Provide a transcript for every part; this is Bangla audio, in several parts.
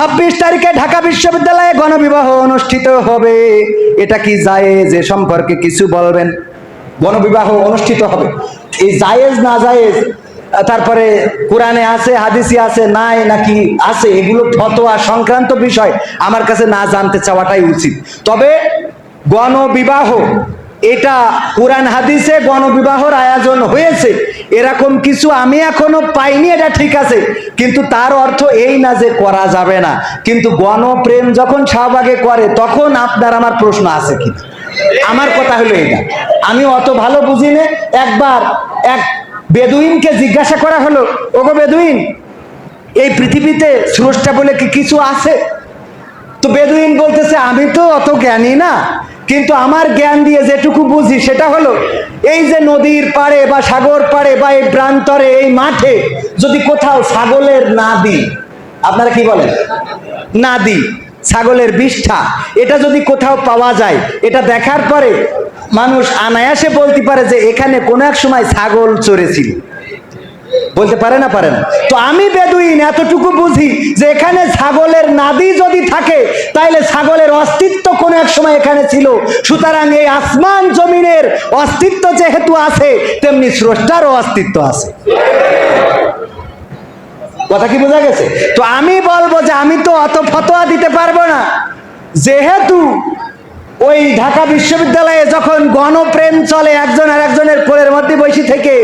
ছাব্বিশ তারিখে ঢাকা বিশ্ববিদ্যালয়ে গণবিবাহ অনুষ্ঠিত হবে। এটা কি জায়েজ? এ সম্পর্কে কিছু বলবেন। গণবিবাহ অনুষ্ঠিত হবে। এই জায়েজ না জায়েজ, তারপরে কোরআনে আছে, হাদিসি আছে, নাই নাকি আছে, এগুলো ফতোয়া সংক্রান্ত বিষয়। আমার কাছে না জানতে চাওয়াটাই উচিত। তবে গণবিবাহ এটা কোরআন হাদিসে গণবিবাহর আয়োজন হয়েছে। এরকম কিছু আমি এখনও পাইনি, এটা ঠিক আছে। কিন্তু তার অর্থ এই না যে করা যাবে না। কিন্তু গণপ্রেম যখন শাহবাগে করে, তখন আপনার আমার প্রশ্ন আছে কি? আমার কথা হলো এটা আমি অত ভালো বুঝি একবার এক বেদুইনকে জিজ্ঞাসা করা হলো, ওগো বেদুইন, এই পৃথিবীতে স্রষ্টা বলে কি কিছু আছে? তো বেদুইন বলতেছে, আমি তো অত জ্ঞানী না। কিন্তু আমার জ্ঞান দিয়ে যেটুকু বুঝি, সেটা হলো এই যে নদীর পাড়ে বা সাগর পাড়ে বা এই প্রান্তরে, এই মাঠে যদি কোথাও ছাগলের না দিই আপনারা কি বলেন? না দিই ছাগলের বিষ্ঠা, এটা যদি কোথাও পাওয়া যায়, এটা দেখার পরে মানুষ আনায়াসে বলতে পারে যে এখানে কোনো এক সময় ছাগল চড়েছিল বলতে পারে না পারে না? তো আমি বেদুইন এতটুকু বুঝি যে এখানে ছাগলের নাদি যদি থাকে, তাইলে ছাগলের অস্তিত্ব কোনো এক সময় এখানে ছিল। সুতরাং এই আসমান জমিনের অস্তিত্ব যেহেতু আছে, তেমনি স্রষ্টারও অস্তিত্ব আছে। কথা কি বোঝা গেছে? তো আমি বলব যে আমি তো অত ফতোয়া দিতে পারব না। যেহেতু ওই ঢাকা বিশ্ববিদ্যালয়ে যখন গণপ্রেম চলে একজন আর একজনের কোলের মধ্যে বসে থেকে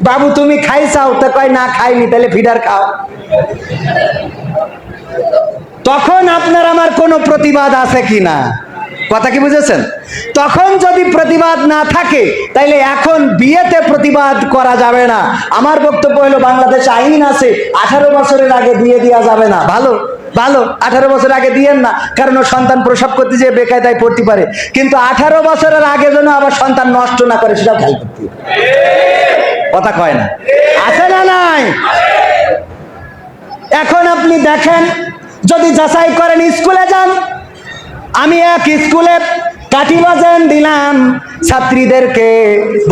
বাবু, তুমি খাইছাও? তা কয়, না, খাইনি তাহলে ফিডার খাও। তখন আপনার আমার কোনো প্রতিবাদ আছে কি না? কথা কি বুঝেছেন? তখন যদি প্রতিবাদ না থাকে, তাইলে এখন বিয়েতে প্রতিবাদ করা যাবে না। আমার বক্তব্য হলো, বাংলাদেশে আইন আছে, আঠারো বছরের আগে বিয়ে দেওয়া যাবে না। ভালো ভালো, আঠারো বছর আগে দিয়েন না, কারণ সন্তান প্রসব করতে যে বেকায়দায় পড়তে পারে। কিন্তু আঠারো বছরের আগে যেন আবার সন্তান নষ্ট না করে, সেটাও খেয়াল করতে। কথা কয় না। আছে না নাই? এখন আপনি দেখেন, যদি যাচাই করেন স্কুলে যান, আমি এক স্কুলে কাঠি বাজান দিলাম। ছাত্রীদেরকে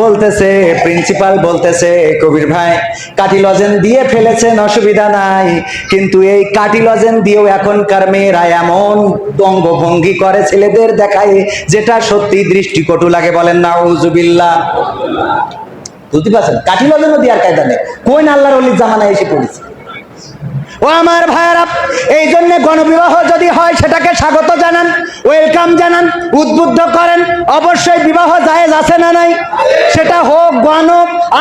বলতেছে, প্রিন্সিপাল বলতেছে, কবির ভাই, কাঠি লজেন দিয়ে ফেলেছেন, অসুবিধা নাই। কিন্তু এই কাঠি লজেন দিয়েও এখনকার মেয়েরা এমন অঙ্গভঙ্গি করে ছেলেদের দেখায়, যেটা সত্যি দৃষ্টিকটু লাগে বলেন না উজুবিল্লা বুঝতে পারছেন? কাঠি লজেনও দেওয়ার কায়দা নেই। কোন আল্লাহর অলির জামানায় এসে পড়েছে? ও আমার ভাইয়েরা, এই জন্য গণবিবাহ যদি হয়, সেটাকে স্বাগত জানান, ওয়েলকাম জানান, উদ্বুদ্ধ করেন। অবশ্যই বিবাহ জায়েজ আছে না নাই? সেটা হোক গণ,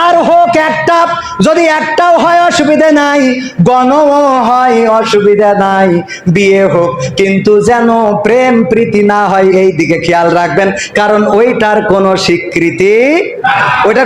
আর হোক একটা। যদি একটাও হয়, অসুবিধা নাই। গণও হয়, অসুবিধা নাই। বিয়ে হোক, কিন্তু যেন প্রেম প্রীতি না হয়, এই দিকে খেয়াল রাখবেন, কারণ ওইটার কোনো স্বীকৃতি ওইটার